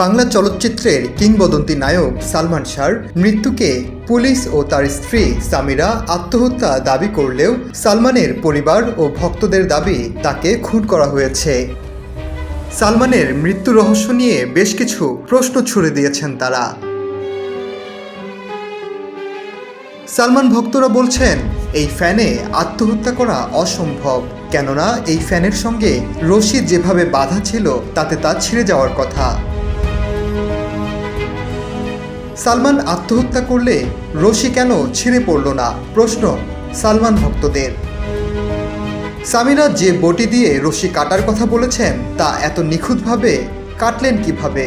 বাংলা চলচ্চিত্রের কিংবদন্তি নায়ক সালমান শাহর মৃত্যুকে পুলিশ ও তার স্ত্রী সামিরা আত্মহত্যা দাবি করলেও সালমানের পরিবার ও ভক্তদের দাবি তাকে খুন করা হয়েছে। সালমানের মৃত্যু রহস্য নিয়ে বেশ কিছু প্রশ্ন ছুড়ে দিয়েছেন তারা। সালমান ভক্তরা বলছেন, এই ফ্যানে আত্মহত্যা করা অসম্ভব। কেননা এই ফ্যানের সঙ্গে রশিদ যেভাবে বাধা ছিল, তাতে তা ছিঁড়ে যাওয়ার কথা। সালমান আত্মহত্যা করলে রশি কেন ছিঁড়ে পড়ল না? প্রশ্ন সালমান ভক্তদের। সামিরা যে বটি দিয়ে রশি কাটার কথা বলেছেন, তা এত নিখুঁতভাবে কাটলেন কীভাবে?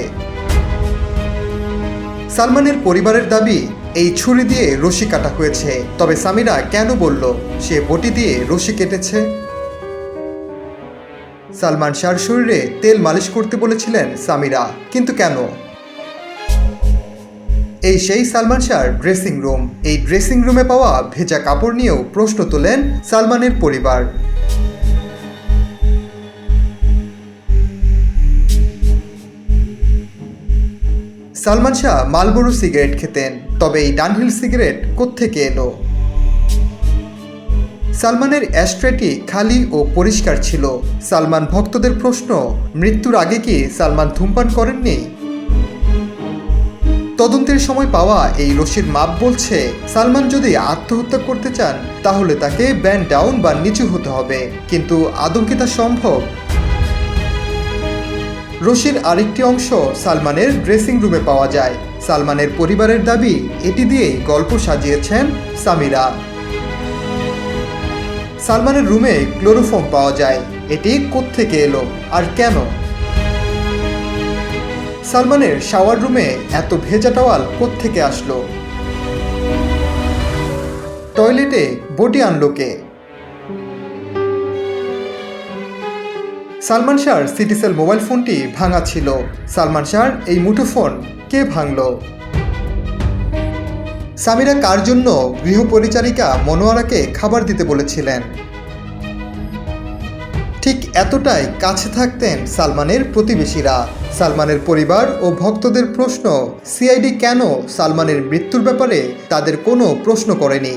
সালমানের পরিবারের দাবি, এই ছুরি দিয়ে রশি কাটা হয়েছে। তবে সামিরা কেন বলল, সে বটি দিয়ে রশি কেটেছে? সালমান শাহর শরীরে তেল মালিশ করতে বলেছিলেন সামিরা, কিন্তু কেন? এই সেই সালমান শাহর ড্রেসিং রুম এই ড্রেসিং রুমে পাওয়া ভেজা কাপড় নিয়েও প্রশ্ন তোলেন সালমানের পরিবার। সালমান শাহ মালবরু সিগারেট খেতেন, তবে এই ডানহিল সিগারেট কোত্থেকে এলো? সালমানের অ্যাস্ট্রেটি খালি ও পরিষ্কার ছিল। সালমান ভক্তদের প্রশ্ন, মৃত্যুর আগে কি সালমান ধূমপান করেননি? তদন্তের সময় পাওয়া এই রশির মাপ বলছে, সালমান যদি আত্মহত্যা করতে চান, তাহলে তাকে ব্যান্ড ডাউন বা নিচু হতে হবে। কিন্তু আদৌ কি তা সম্ভব? রশির আরেকটি অংশ সালমানের ড্রেসিং রুমে পাওয়া যায়। সালমানের পরিবারের দাবি এটি দিয়েই গল্প সাজিয়েছেন সামিরা। সালমানের রুমে ক্লোরোফর্ম পাওয়া যায়। এটি কোত্থেকে এলো? আর কেন? সালমানের শাওয়ার রুমে এত ভেজা টাওয়াল কোত্থেকে আসলো? টয়লেটে বটি আনলো কে? সালমান শাহর সিটিসেল মোবাইল ফোনটি ভাঙা ছিল। সালমান শাহর এই মুঠোফোন কে ভাঙল? সামিরা কার জন্য গৃহপরিচারিকা মনোয়ারাকে খাবার দিতে বলেছিলেন? ঠিক এতটাই কাছে থাকতেন সালমানের প্রতিবেশীরা। সালমানের পরিবার ও ভক্তদের প্রশ্ন, সিআইডি কেন সালমানের মৃত্যুর ব্যাপারে তাদের কোনো প্রশ্ন করেনি?